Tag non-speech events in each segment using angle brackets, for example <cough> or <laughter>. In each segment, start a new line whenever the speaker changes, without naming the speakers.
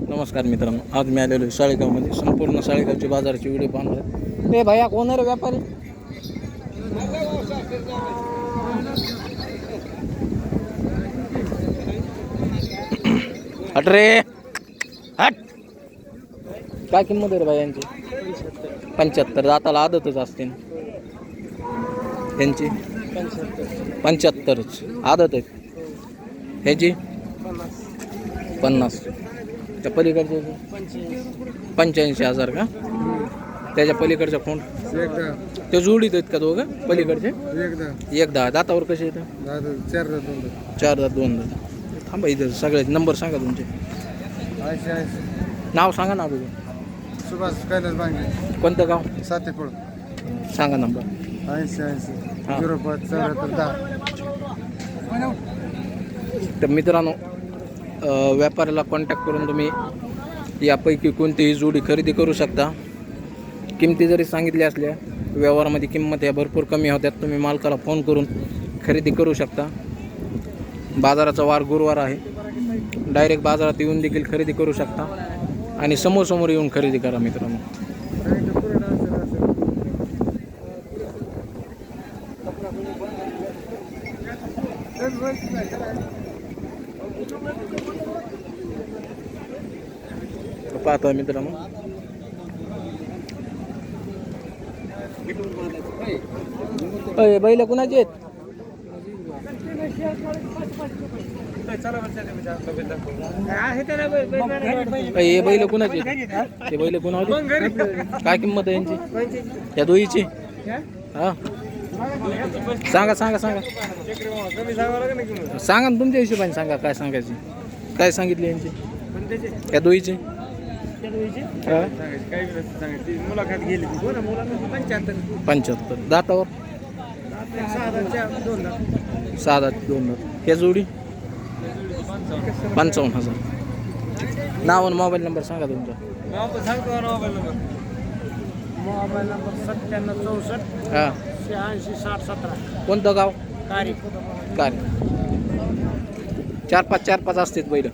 नमस्कार मित्रांनो आज मी आलेलो आहे साळेगावमध्ये संपूर्ण साळेगावची बाजाराची व्हिडिओ पाहणार आहे. ए भैया कोण आहे रे व्यापारी? हट रे. हट. काय किंमत आहे रे भाई पंच्याहत्तर. जाताला आदतच असते ना. त्यांची पंच्याहत्तरच. आदत आहेत ह्याची? पन्नास. त्या पलीकडचे पंच्याऐंशी हजार का? त्याच्या पलीकडच्या कोण
एकदा.
ते जोडीत आहेत का दोघं? पलीकडचे? एक दहा दातावर कसे येतं
चार दोन
चार दात दोन दात. थांबा इथं सगळे नंबर सांगा तुमचे. नाव सांगा ना तुझं
सुभाष कैलास बांगे.
कोणतं गाव?
सातेपूळ.
सांगा नंबर.
ऐंशी ऐंशी. झिरो पाच चौऱ्याहत्तर दहा.
तर मित्रांनो व्यापाऱ्याला कॉन्टॅक्ट करून तुम्ही यापैकी कोणतीही जोडी खरेदी करू शकता. किमती जरी सांगितल्या असल्या व्यवहारामध्ये किंमत ह्या भरपूर कमी होत्यात. तुम्ही मालकाला फोन करून खरेदी करू शकता. बाजाराचा वार गुरुवार आहे. डायरेक्ट बाजारात येऊन देखील खरेदी करू शकता. आणि समोर येऊन खरेदी करा मित्रांनो. पाहता मित्रांनो. अय बैल कुणाचे आहेत? हे बैल कुणाचे आहेत? ते बैल कुणाचे काय किंमत आहे यांची? या दोहीची? हा? सांगा सांगा सांगा. सांगा ना तुमच्या हिशोबाने सांगा काय सांगायची? काय सांगितले यांची? या दोईची
मुलाखत गेली पंच्याहत्तर.
दातावर?
दोन
सहा दात दोन. दात हे जोडी? पंचावन्न हजार. नाव आणि मोबाईल नंबर सांगा तुमचा.
सांगतो मोबाईल नंबर. मोबाईल नंबर सत्त्याण्णव चौसष्ट
हा.
शहाऐंशी साठ सतरा.
कोणतं गाव?
कारी.
काय चार पाच चार पाच असतात बैल.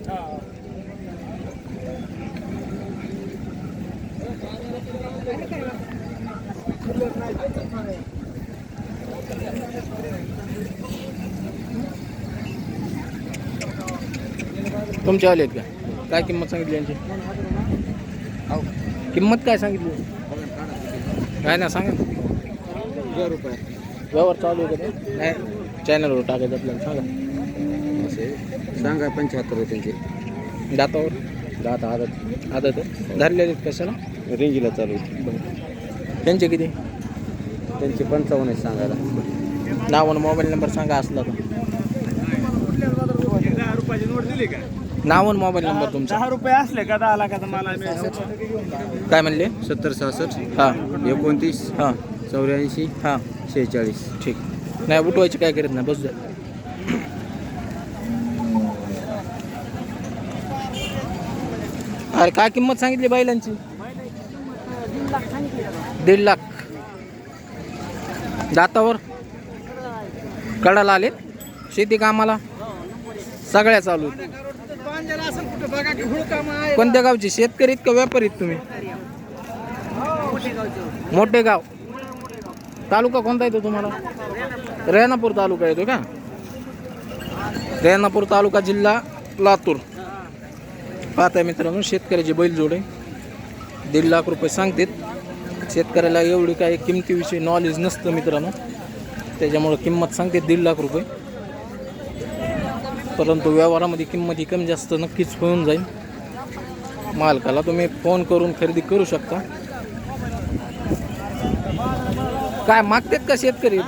तुमचे आले आहेत का? काय किंमत सांगितली यांची? किंमत काय सांगितली? काय ना सांगा. ना.
हजार रुपये
व्यवहार चालू आहे का ते? नाही. चॅनलवर टाकायचं आपल्याला सांगा.
असे सांगा पंच्याहत्तर त्यांचे.
दातावर? दात आदत आदत आहे. धरलेले आहेत कशाला?
रेंजला चालू
त्यांचे किती?
त्यांचे पंचावन्न आहेत सांगायला.
नाव आणि मोबाईल नंबर सांगा असला तर. नाव आणि मोबाईल नंबर तुमचा.
दहा रुपये असले का दहा लाखाचा मला
काय म्हणले?
सत्तर सहासष्ट.
हां.
एकोणतीस.
हां.
चौऱ्याऐंशी.
हां.
शेहेचाळीस.
ठीक. नाही उठवायची काय करत नाही बस द्या अरे काय किंमत सांगितली बैलांची दीड लाख. दातावर? कडाला आले शेती कामाला? सगळ्या चालू कोणत्या गावचे? शेतकरी इतकं व्यापारी तुम्ही? मोठे गाव. तालुका कोणता येतो तुम्हाला? रेणापूर तालुका येतो का? रेणापूर तालुका जिल्हा लातूर. पाहताय मित्रांनो शेतकऱ्याची बैलजोड. आहे दीड लाख रुपये सांगतात. शेतकऱ्याला एवढी काही किमतीविषयी नॉलेज नसतं मित्रांनो. त्याच्यामुळं किंमत सांगते दीड लाख रुपये. परंतु व्यवहारामध्ये किंमत ही कमी जास्त नक्कीच होऊन जाईल. मालकाला तुम्ही फोन करून खरेदी करू शकता. काय मागतात का शेतकरी?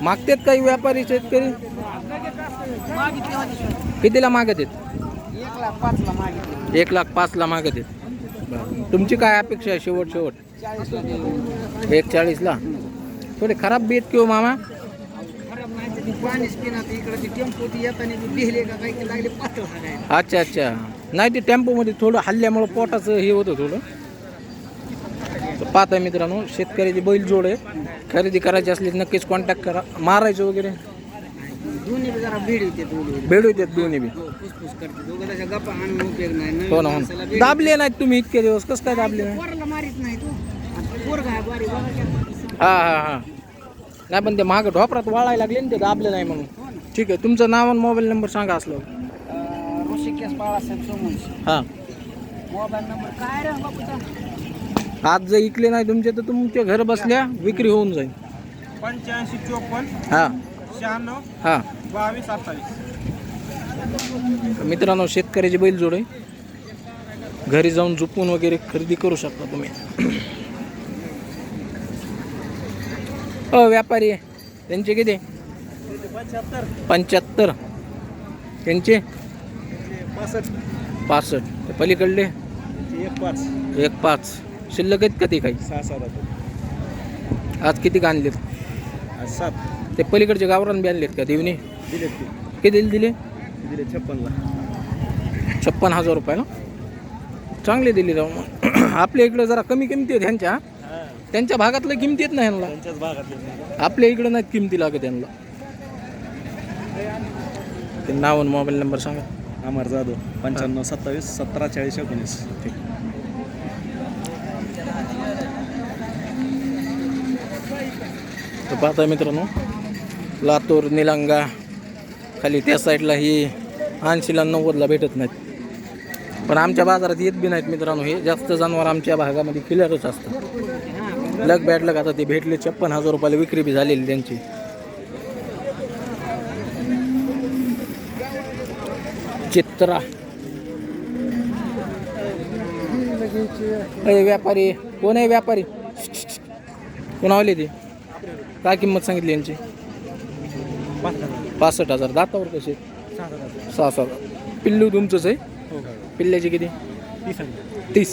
मागतात काही व्यापारी शेतकरी? कितीला मागत आहेत?
एक लाख पाचला
मागत आहेत. तुमची काय अपेक्षा आहे शेवट शेवट?
चाळीस
एक चाळीसला? थोडे खराब बीत किंवा मामा?
खराब नाही तर ती पाणीच पिणार इकडे ती टेम्पो ती येताना ती बिहले का काही लागले पातळ हागायला.
अच्छा अच्छा. नाही ते टेम्पोमध्ये थोडं हल्ल्यामुळं पोटाचं हे होतं थोडं. पाहता मित्रांनो शेतकऱ्याची बैल जोड आहे. खरेदी करायची असली नक्कीच कॉन्टॅक्ट करा. मारायचं वगैरे?
दोन्ही बी जरा भीड येते दोन्ही
भेडू येतात दोन्ही बी.
हो फुसफुस करते दोघं त्याच्या गप्पा आणून उपयोग नाही. नवीन
हो ना हो
माणसाला
ना
भीड
दाबले नाहीत तुम्ही इतके दिवस. कसं काय दाबले नाही
पोराला मारित नाही तू पोरगा आहे बारी बघा की.
हा हा हा. नाही पण ते मागं ढोपरात वाळायला लागले ना ते दाबले नाही म्हणून.
हो ना.
ठीक आहे तुमचं नाव आणि मोबाईल नंबर सांगा असलं.
अं, ऋषिकेश बाळासाहेब सोमवंशी.
हां.
मोबाईल नंबर काय रे बापूचा?
आज जर इकले नाही तुमचे तर तुमच्या घर बसल्या विक्री होऊन जाईल.
पंच्याऐंशी चोपन्न
हां.
शहाण्णव
हां.
बावीस अठ्ठावीस.
मित्रांनो शेतकऱ्याची बैलजोड आहे घरी जाऊन झुपून वगैरे खरेदी करू शकता तुम्ही. हो व्यापारी आहे. त्यांचे किती?
पंच्याहत्तर.
पंच्याहत्तर. त्यांचे?
पासष्ट.
पासष्ट. ते पलीकडले?
एक पाच.
एक पाच. शिल्लक आहेत का ते काही?
सहा सात
आज किती आणलेत?
सात.
ते पलीकडचे गावरान बी आणलेत का देवनी?
दिले
दिले?
दिले छप्पनला.
छप्पन हजार रुपयाला? चांगले दिले राव मग. <clears throat> आपल्या इकडं जरा कमी किमती आहेत ह्यांच्या. त्यांच्या भागातल्या किमती आहेत ना ह्यांना? आपल्या इकडं नाहीत किमती लागत यांना ते नाव आणि मोबाईल नंबर सांगा.
अमर जाधव पंच्याण्णव सत्तावीस सतरा चाळीस एकोणीस.
तर पाहता मित्रांनो लातूर निलंगा खाली त्या साईडला ही ऐंशीला नव्वदला भेटत नाहीत. पण आमच्या बाजारात येत बी नाहीत मित्रांनो हे. जास्त जनावर आमच्या भागामध्ये क्लिअरच असतात. लग बॅड लग आता ते भेटले. छप्पन हजार रुपयाला विक्री बी झालेली त्यांची. चित्रा. अरे व्यापारी. कोण आहे व्यापारी? कोणावले ते? काय किंमत सांगितली यांची? पासष्ट हजार. दातावर कसे? सहा सहा पिल्लू तुमचंच आहे? पिल्ल्याचे किती? तीस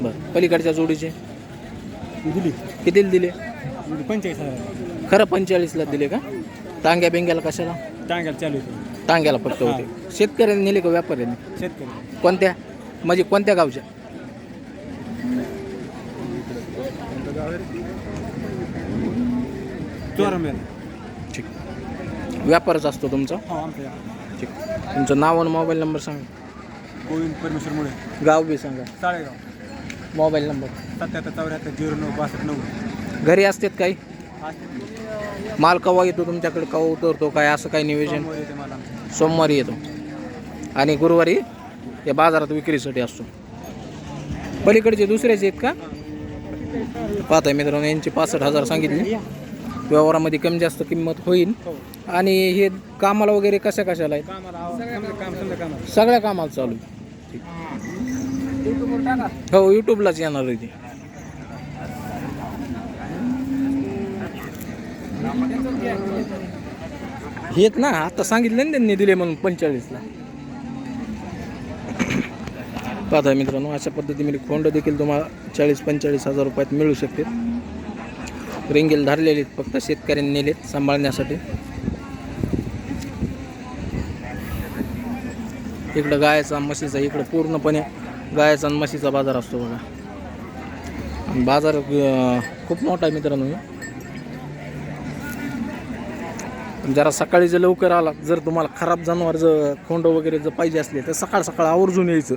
बरं. पलीकडच्या जोडीचे?
दिली.
कितीला दिले?
पंचेचाळीस हजार.
खरं पंचेचाळीसला दिले का? टांग्या बिंग्याला कशाला?
टांग्याला चालू
टांग्याला फक्त होते. शेतकऱ्यांनी नेले का व्यापाऱ्यांनी?
शेतकरी
कोणत्या? म्हणजे कोणत्या गावच्या?
चोरमेल
व्यापारच असतो तुमचा?
हो आमच्या
ठीक. तुमचं नाव आणि मोबाईल नंबर सांगा.
गोविंद परमेश्वरमुळे
गाव बी सांगा.
साळेगाव.
Mobile number.
सत्याहत्तर चौऱ्याहत्तर झिरो नऊ बासष्ट नऊ.
घरी असतात काही? माल कवा येतो तुमच्याकडे? कवा उतरतो? काय असं काही नियोजन?
सोमवारी येते मला आमचं.
सोमवारी येतो. आणि गुरुवारी या बाजारात विक्रीसाठी असतो. पलीकडचे दुसऱ्याचे आहेत का? पाहताय मित्रांनो यांचे पासष्ट हजार सांगितले. व्यवहारामध्ये कमी जास्त किंमत होईल. आणि हे कामाला वगैरे कशा कशाला आहेत?
कामाला आव- समजा काम समजा कामाला.
सगळ्या कामाला चालू. आहे. हो यूट्यूबलाच येणार आहे ते. हेच ना आता सांगितलं ना त्यांनी दिले म्हणून पंचेचाळीसला. पाहता मित्रांनो अशा पद्धतीने खोंड देखील तुम्हाला चाळीस पंचेचाळीस हजार रुपयात मिळू शकते रिंगेल धरलेले आहेत फक्त शेतकऱ्यांनी नेलेत सांभाळण्यासाठी. इकडं गायचा म्हशीचा इकडं पूर्णपणे गायचा आणि म्हशीचा बाजार असतो बघा. बाजार खूप मोठा आहे मित्रांनो जरा सकाळी जर लवकर आला जर तुम्हाला खराब जनावर जर खोंड वगैरे जर पाहिजे असले तर सकाळ सकाळ आवर्जून यायचं.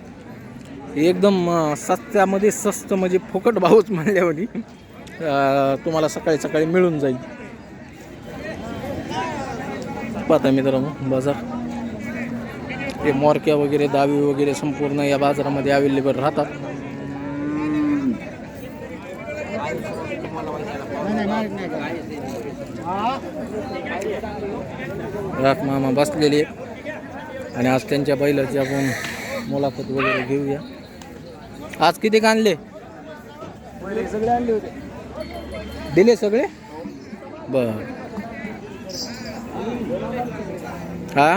एकदम सस्त्यामध्ये स्वस्त म्हणजे फुकट भावच म्हणल्यावर तुम्हाला सकाळी सकाळी मिळून जाईल. पाहता मित्रांनो बाजार. हे मोरक्या वगैरे दावी वगैरे संपूर्ण या बाजारामध्ये अवेलेबल राहतात.
नाही,
राख मामा बसलेले आणि आज त्यांच्या बैलाची आपण मुलाखत वगैरे घेऊया. आज किती का आणले
सगळे आणले होते.
दिले सगळे? बर. हा?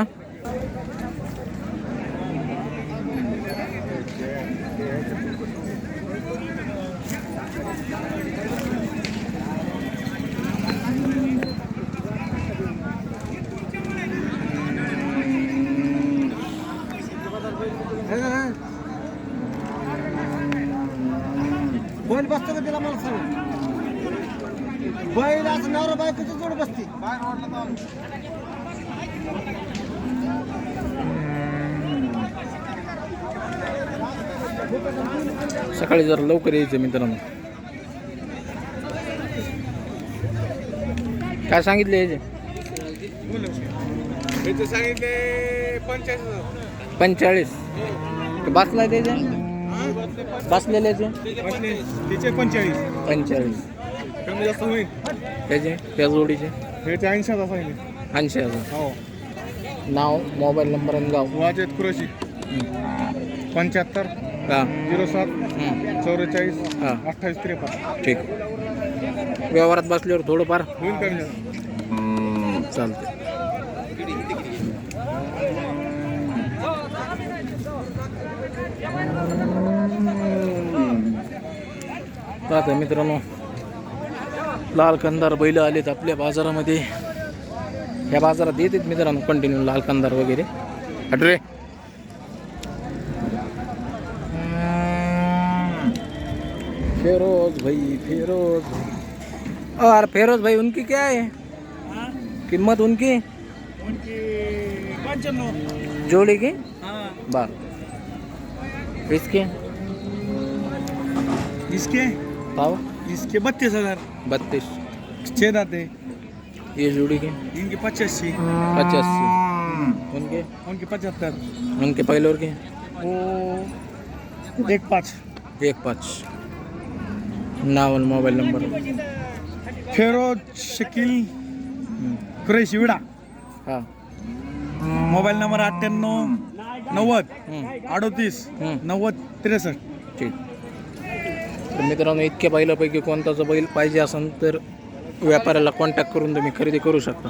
बैल बसतो का तिला मला सांग? बैल असं नवरा बायकोची जोड बसते.
सकाळी जर लवकर यायचं मित्रांनो. काय सांगितले याचे?
सांगितले पंचायत
पंचेचाळीस बसलाय त्याचे? बसलेले ते?
तिचे पंचेचाळीस
पंचेचाळीस
कमी जास्त होईल.
त्याचे त्या जोडीचे.
हे ऐंशी हजार सांगितले.
ऐंशी हजार.
हो.
नाव मोबाईल नंबर आणि गाव.
वाजेत कुरशी. पंच्याहत्तर.
हा.
झिरो सात.
हं.
चौवेचाळीस.
हा.
अठ्ठावीस त्रेपन्न.
ठीक. व्यवहारात बसल्यावर थोडंफार.
होईल कमी जास्त.
चालते मित्रांनो. लाल कंदार बैल आलेत आपल्या बाजारामध्ये. ह्या बाजारात येतात मित्रांनो कंटिन्यू लाल कंदार वगैरे. हटरे. फेरोज भाई फेरोज भाई. और फेरोज भाई उनकी क्या है कीमत उनकी
पंच्याण्णव.
जोड़ी की?
हाँ.
बार. इसके?
इसके?
पाव?
इसके बत्तीस हजार.
बत्तीस.
छः दाते.
ये जोड़ी के?
इनके पचासी.
पचासी. उनके?
उनके पचहत्तर.
उनके पहले के?
वो एक पाँच.
एक पाच. नाव आणि मोबाईल नंबर.
फेरोज शकील कुरेशी विडा.
हां.
मोबाईल नंबर अठ्ठ्याण्णव नव्वद अडोतीस. नव्वद त्रेसष्ट.
ठीक. तर मित्रांनो इतक्या बैलापैकी कोणताचा बैल पाहिजे असेल तर व्यापाऱ्याला कॉन्टॅक्ट करून तुम्ही खरेदी करू शकता.